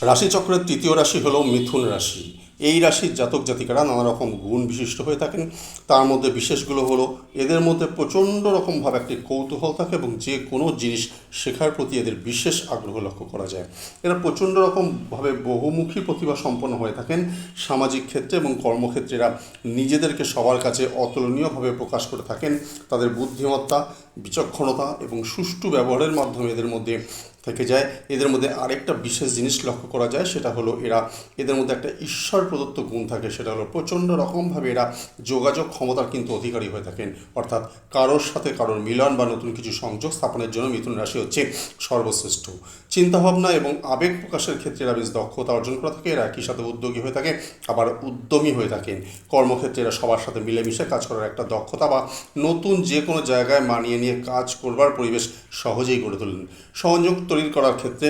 রাশিচক্রের তৃতীয় রাশি হলো মিথুন রাশি। এই রাশির জাতক জাতিকারা নানা রকম গুণ বিশিষ্ট হয়ে থাকেন। তার মধ্যে বিশেষগুলো হলো, এদের মধ্যে প্রচণ্ড রকমভাবে একটি কৌতূহল থাকে এবং যে কোনো জিনিস শেখার প্রতি এদের বিশেষ আগ্রহ লক্ষ্য করা যায়। এরা প্রচণ্ড রকমভাবে বহুমুখী প্রতিভা সম্পন্ন হয়ে থাকেন। সামাজিক ক্ষেত্রে এবং কর্মক্ষেত্রে এরা নিজেদেরকে সবার কাছে অতুলনীয়ভাবে প্রকাশ করে থাকেন। তাদের বুদ্ধিমত্তা, বিচক্ষণতা এবং সুষ্ঠু ব্যবহারের মাধ্যমে এদের মধ্যে থেকে যায়। এদের মধ্যে আরেকটা বিশেষ জিনিস লক্ষ্য করা যায়, সেটা হলো এরা এদের মধ্যে একটা ঈশ্বর প্রদত্ত গুণ থাকে, সেটা হলো প্রচণ্ড রকমভাবে এরা যোগাযোগ ক্ষমতার কিন্তু অধিকারী হয়ে থাকেন। অর্থাৎ কারোর সাথে কারোর মিলন বা নতুন কিছু সংযোগ স্থাপনের জন্য মিথুন রাশি হচ্ছে সর্বশ্রেষ্ঠ। চিন্তাভাবনা এবং আবেগ প্রকাশের ক্ষেত্রে এরা বেশ দক্ষতা অর্জন করে থাকে, এরা একই সাথে উদ্যোগী হয়ে থাকে, আবার উদ্যমী হয়ে থাকেন। কর্মক্ষেত্রে এরা সবার সাথে মিলেমিশে কাজ করার একটা দক্ষতা বা নতুন যে কোনো জায়গায় মানিয়ে নিয়ে কাজ করবার পরিবেশ সহজেই গড়ে তোলেন। সংযোগ তৈরি করার ক্ষেত্রে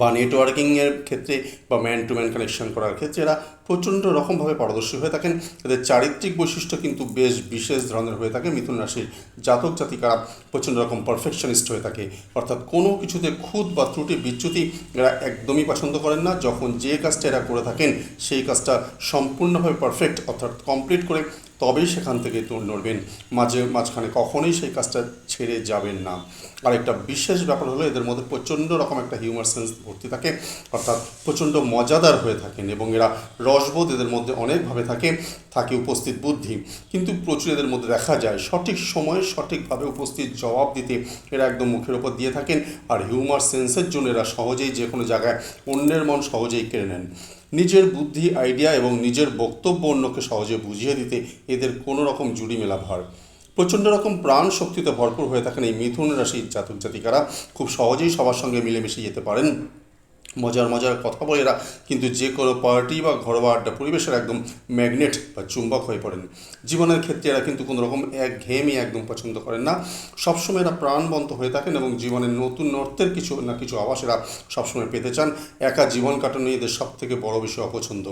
বা নেটওয়ার্কিংয়ের ক্ষেত্রে বা ম্যান টু ম্যান কানেকশন করার ক্ষেত্রে এরা প্রচণ্ড রকমভাবে পারদর্শী হয়ে থাকেন। এদের চারিত্রিক বৈশিষ্ট্য কিন্তু বেশ বিশেষ ধরনের হয়ে থাকে। মিথুন রাশির জাতক জাতিকারা প্রচণ্ড রকম পারফেকশনিস্ট হয়ে থাকে। অর্থাৎ কোনো কিছুতে খুদ বা ত্রুটি, বিচ্যুতি এরা একদমই পছন্দ করেন না। যখন যে কাজটা এরা করে থাকেন, সেই কাজটা সম্পূর্ণভাবে পারফেক্ট অর্থাৎ কমপ্লিট করে তবেই সেখান থেকে তুল নড়বেন। মাঝে, মাঝখানে কখনোই সেই কাজটা ছেড়ে যাবেন না। আর একটা বিশেষ ব্যাপার হলো, এদের মধ্যে প্রচণ্ড রকম একটা হিউমার সেন্স ভর্তি থাকে, অর্থাৎ প্রচণ্ড মজাদার হয়ে থাকেন এবং এরা রসবোধ এদের মধ্যে অনেকভাবে থাকে থাকে উপস্থিত বুদ্ধি। কিন্তু প্রচুর এদের মধ্যে দেখা যায়, সঠিক সময়ে সঠিকভাবে উপস্থিত জবাব দিতে এরা একদম মুখের ওপর দিয়ে থাকেন, আর হিউমার সেন্সের জন্য এরা সহজেই যে কোনো জায়গায় অন্যের মন সহজেই কেড়ে নেন। নিজের বুদ্ধি আইডিয়া এবং নিজের বক্তব্য অন্যকে সহজে বুঝিয়ে দিতে এদের কোনো রকম জুড়ি মেলা ভর প্রচণ্ড রকম প্রাণ শক্তিতে ভরপুর হয়ে থাকেন এই মিথুন রাশির জাতক জাতিকারা। খুব সহজেই সবার সঙ্গে মিলেমিশে যেতে পারেন। মজার মজার কথা বলে এরা কিন্তু যে কোনো পার্টি বা ঘরোয়া আড্ডা পরিবেশের একদম ম্যাগনেট বা চুম্বক হয়ে পড়েন। জীবনের ক্ষেত্রে এরা কিন্তু কোনো রকম এক ঘেয়েমি একদম পছন্দ করেন না। সবসময় এরা প্রাণবন্ত হয়ে থাকেন এবং জীবনের নতুন অর্থের কিছু না কিছু আবাস এরা সবসময় পেতে চান। একা জীবন কাটানো এদের সব থেকে বড় বিষয় অপছন্দ।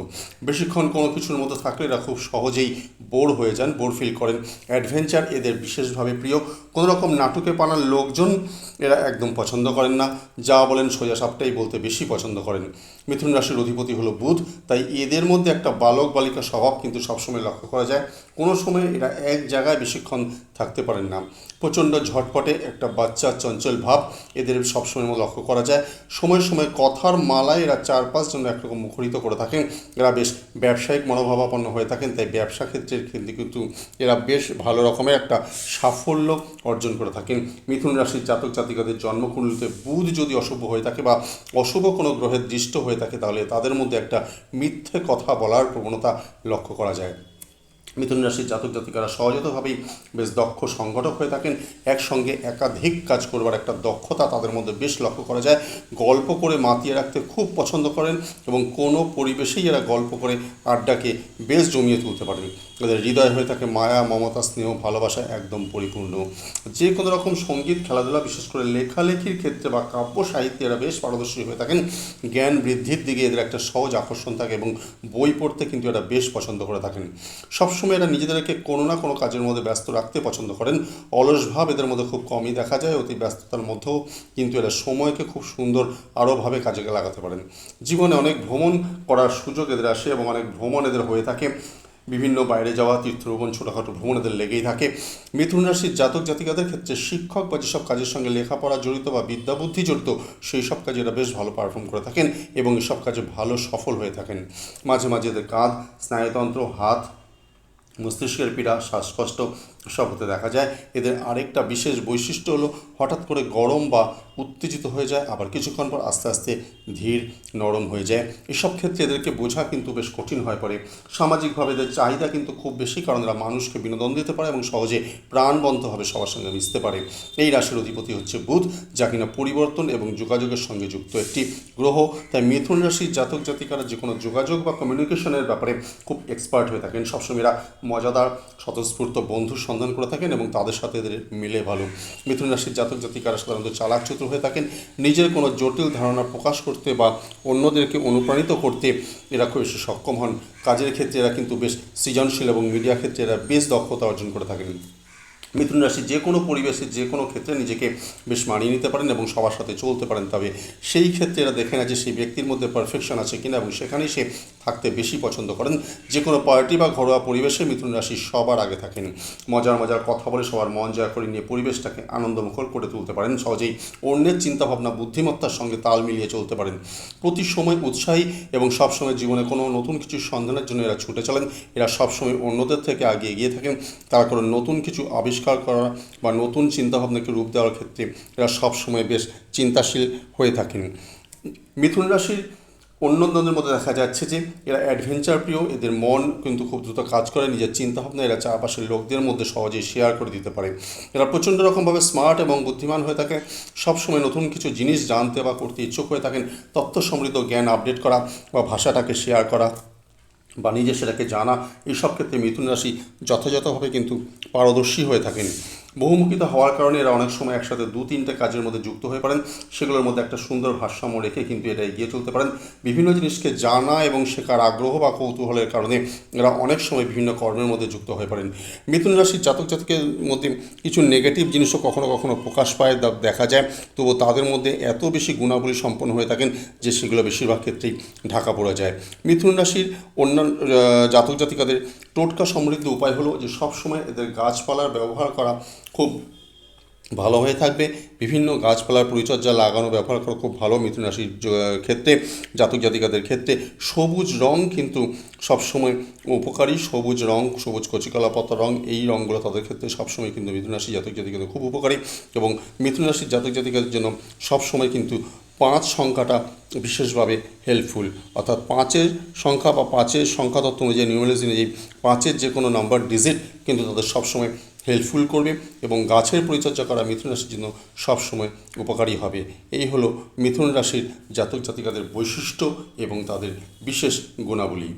বেশিক্ষণ কোনো কিছুর মধ্যে থাকলে এরা খুব সহজেই বোর হয়ে যান, বোর ফিল করেন। অ্যাডভেঞ্চার এদের বিশেষভাবে প্রিয়। কোনো রকম নাটকে পানার লোকজন এরা একদম পছন্দ করেন না। যা বলেন সোজা সাপটাই বলতে বেশি পছন্দ করেন। মিথুন রাশির অধিপতি হলো বুধ, তাই এদের মধ্যে একটা বালক বালিকা স্বভাব কিন্তু সবসময় লক্ষ্য করা যায়। কোনো সময় এরা এক জায়গায় বেশিক্ষণ থাকতে পারেন না। প্রচণ্ড ঝটপটে একটা বাচ্চা চঞ্চল ভাব এদের সবসময় লক্ষ্য করা যায়। সময় সময় কথার মালায় এরা চার পাঁচজন একরকম মুখরিত করে থাকেন। এরা বেশ ব্যবসায়িক মনোভাবাপন্ন হয়ে থাকেন, তাই ব্যবসা ক্ষেত্রের ক্ষেত্রে কিন্তু এরা বেশ ভালো রকমের একটা সাফল্য অর্জন করে থাকেন। মিথুন রাশির জাতক জাতিকাদের জন্মকুণ্ডলিতে বুধ যদি অশুভ হয়ে থাকে বা অশুভ কোনো গ্রহের দৃষ্ট হয়ে থাকে, তাহলে তাদের মধ্যে একটা মিথ্যে কথা বলার প্রবণতা লক্ষ্য করা যায়। মিথুন রাশির জাতক জাতিকারা সহজতভাবেই বেশ দক্ষ সংগঠক হয়ে থাকেন। একসঙ্গে একাধিক কাজ করবার একটা দক্ষতা তাদের মধ্যে বেশ লক্ষ্য করা যায়। গল্প করে মাতিয়ে রাখতে খুব পছন্দ করেন এবং কোনো পরিবেশেই এরা গল্প করে আড্ডাকে বেশ জমিয়ে তুলতে পারেন। এদের হৃদয় হয়ে থাকে মায়া, মমতা, স্নেহ, ভালোবাসা একদম পরিপূর্ণ। যে কোনো রকম সংগীত, খেলাধুলা, বিশেষ করে লেখালেখির ক্ষেত্রে বা কাব্য সাহিত্যে এরা বেশ পারদর্শী হয়ে থাকেন। জ্ঞান বৃদ্ধির দিকে এদের একটা সহজ আকর্ষণ থাকে এবং বই পড়তে কিন্তু এরা বেশ পছন্দ করে থাকেন। সবসময় এরা নিজেদেরকে কোনো না কোনো কাজের মধ্যে ব্যস্ত রাখতে পছন্দ করেন। অলস ভাব এদের মধ্যে খুব কমই দেখা যায়, অতি ব্যস্ততার মধ্যেও কিন্তু এরা সময়কে খুব সুন্দর আরোভাবে কাজে লাগাতে পারেন। জীবনে অনেক ভ্রমণ করার সুযোগ এদের আসে এবং অনেক ভ্রমণ এদের হয়ে থাকে। বিভিন্ন বাইরে যাওয়া তীর্থ ভ্রমণ ছোটোখাটো ভ্রমণ এদের লেগেই থাকে। মিথুন রাশির জাতক জাতিকাদের ক্ষেত্রে শিক্ষক বা যেসব কাজের সঙ্গে লেখাপড়া জড়িত বা বিদ্যা বুদ্ধি জড়িত, সেই সব কাজে এরা বেশ ভালো পারফর্ম করে থাকেন এবং এসব কাজে ভালো সফল হয়ে থাকেন। মাঝে মাঝে এদের কাঁধ, স্নায়ুতন্ত্র, হাত মস্তিষ্কের পীড়া শ্বাসকষ্ট সব হতে দেখা যায়। এদের আরেকটা বিশেষ বৈশিষ্ট্য হলো, হঠাৎ করে গরম বা উত্তেজিত হয়ে যায়, আবার কিছুক্ষণ পর আস্তে আস্তে ধীর নরম হয়ে যায়। এসব ক্ষেত্রে এদেরকে বোঝা কিন্তু বেশ কঠিন হয়ে পড়ে। সামাজিকভাবে এদের চাহিদা কিন্তু খুব বেশি, কারণ এরা মানুষকে বিনোদন দিতে পারে এবং সহজে প্রাণবন্তভাবে সবার সঙ্গে মিশতে পারে। এই রাশির অধিপতি হচ্ছে বুধ, যা কিনা পরিবর্তন এবং যোগাযোগের সঙ্গে যুক্ত একটি গ্রহ। তাই মিথুন রাশির জাতক জাতিকারা যে কোনো যোগাযোগ বা কমিউনিকেশনের ব্যাপারে খুব এক্সপার্ট হয়ে থাকেন। সবসময় এরা মজাদার, স্বতঃস্ফূর্ত বন্ধুর সন্ধান করে থাকেন এবং তাদের সাথে এদের মিলে ভালো। মিথুন রাশির জাতক জাতিকারা সাধারণত চালাক চতুর হয়ে থাকেন। নিজের কোনো জটিল ধারণা প্রকাশ করতে বা অন্যদেরকে অনুপ্রাণিত করতে এরা খুব বেশি সক্ষম হন। কাজের ক্ষেত্রে এরা কিন্তু বেশ সৃজনশীল এবং মিডিয়া ক্ষেত্রে এরা বেশ দক্ষতা অর্জন করে থাকেন। মিথুন রাশি যে কোনো পরিবেশে, যে কোনো ক্ষেত্রে নিজেকে বেশ মানিয়ে নিতে পারেন এবং সবার সাথে চলতে পারেন। তবে সেই ক্ষেত্রে এরা দেখে না যে সেই ব্যক্তির মধ্যে পারফেকশন আছে কিনা এবং সেখানেই সে থাকতে বেশি পছন্দ করেন। যে কোনো পার্টি বা ঘরোয়া পরিবেশে মিথুন রাশি সবার আগে থাকেন। মজার মজার কথা বলে সবার মন জয় করে নিয়ে পরিবেশটাকে আনন্দমুখর করে তুলতে পারেন। সহজেই অন্যের চিন্তাভাবনা, বুদ্ধিমত্তার সঙ্গে তাল মিলিয়ে চলতে পারেন। প্রতি সময় উৎসাহী এবং সবসময় জীবনে কোনো নতুন কিছু সন্ধানের জন্য এরা ছুটে চলেন। এরা সবসময় অন্যদের থেকে আগে এগিয়ে থাকেন। তারা কোনো নতুন কিছু আবিষ্কার করা বা নতুন চিন্তাভাবনাকে রূপ দেওয়ার ক্ষেত্রে এরা সবসময় বেশ চিন্তাশীল হয়ে থাকেন। মিথুন রাশির অন্যদের মধ্যে দেখা যাচ্ছে যে এরা অ্যাডভেঞ্চার প্রিয়, এদের মন কিন্তু খুব দ্রুত কাজ করে, নিজের চিন্তাভাবনা এরা চারপাশের লোকদের মধ্যে সহজেই শেয়ার করে দিতে পারে। এরা প্রচণ্ড রকমভাবে স্মার্ট এবং বুদ্ধিমান হয়ে থাকে, সবসময় নতুন কিছু জিনিস জানতে বা করতে ইচ্ছুক হয়ে থাকেন, তথ্য সমৃদ্ধ জ্ঞান আপডেট করা বা ভাষাটাকে শেয়ার করা। বা নিজে সেটাকে জানা এইসব ক্ষেত্রে মিথুন রাশি যথাযথভাবে কিন্তু পারদর্শী হয়ে থাকেন। বহুমুখিতা হওয়ার কারণে এরা অনেক সময় একসাথে দু তিনটে কাজের মধ্যে যুক্ত হয়ে পারেন সেগুলোর মধ্যে একটা সুন্দর ভারসাম্য রেখে কিন্তু এটা এগিয়ে চলতে পারেন। বিভিন্ন জিনিসকে জানা এবং শেখার আগ্রহ বা কৌতূহলের কারণে এরা অনেক সময় বিভিন্ন কর্মের মধ্যে যুক্ত হয়ে পারেন মিথুন রাশির জাতক জাতকের মধ্যে কিছু নেগেটিভ জিনিসও কখনো কখনো প্রকাশ পায় দেখা যায়। তবু তাদের মধ্যে এত বেশি গুণাবলী সম্পন্ন হয়ে থাকেন যে সেগুলো বেশিরভাগ ক্ষেত্রেই ঢাকা পড়ে যায়। মিথুন রাশির অন্যান্য জাতক জাতিকাদের টোটকা সমৃদ্ধ উপায় হলো যে সবসময় এদের গাছপালার ব্যবহার করা খুব ভালো হয়ে থাকবে। বিভিন্ন গাছপালার পরিচর্যা লাগানো ব্যবহার করা খুব ভালো মিথুন রাশির ক্ষেত্রে, জাতক জাতিকাদের ক্ষেত্রে। সবুজ রং কিন্তু সবসময় উপকারী। সবুজ রং, সবুজ কচিকলা পাতা রং, এই রঙগুলো তাদের ক্ষেত্রে সবসময় কিন্তু মিথুন রাশি জাতক জাতিকাদের খুব উপকারী এবং মিথুন রাশির জাতক জাতিকাদের জন্য সবসময় কিন্তু পাঁচ সংখ্যাটা বিশেষভাবে হেল্পফুল অর্থাৎ পাঁচের সংখ্যা বা পাঁচের সংখ্যা তত্ত্ব অনুযায়ী নিউমেরোলজি অনুযায়ী পাঁচের যে কোনো নাম্বার ডিজিট কিন্তু তাদের সবসময় হেল্পফুল করবে এবং গাছের পরিচর্যা করা মিথুন রাশির জন্য সবসময় উপকারী হবে। এই হলো মিথুন রাশির জাতক জাতিকাদের বৈশিষ্ট্য এবং তাদের বিশেষ গুণাবলী।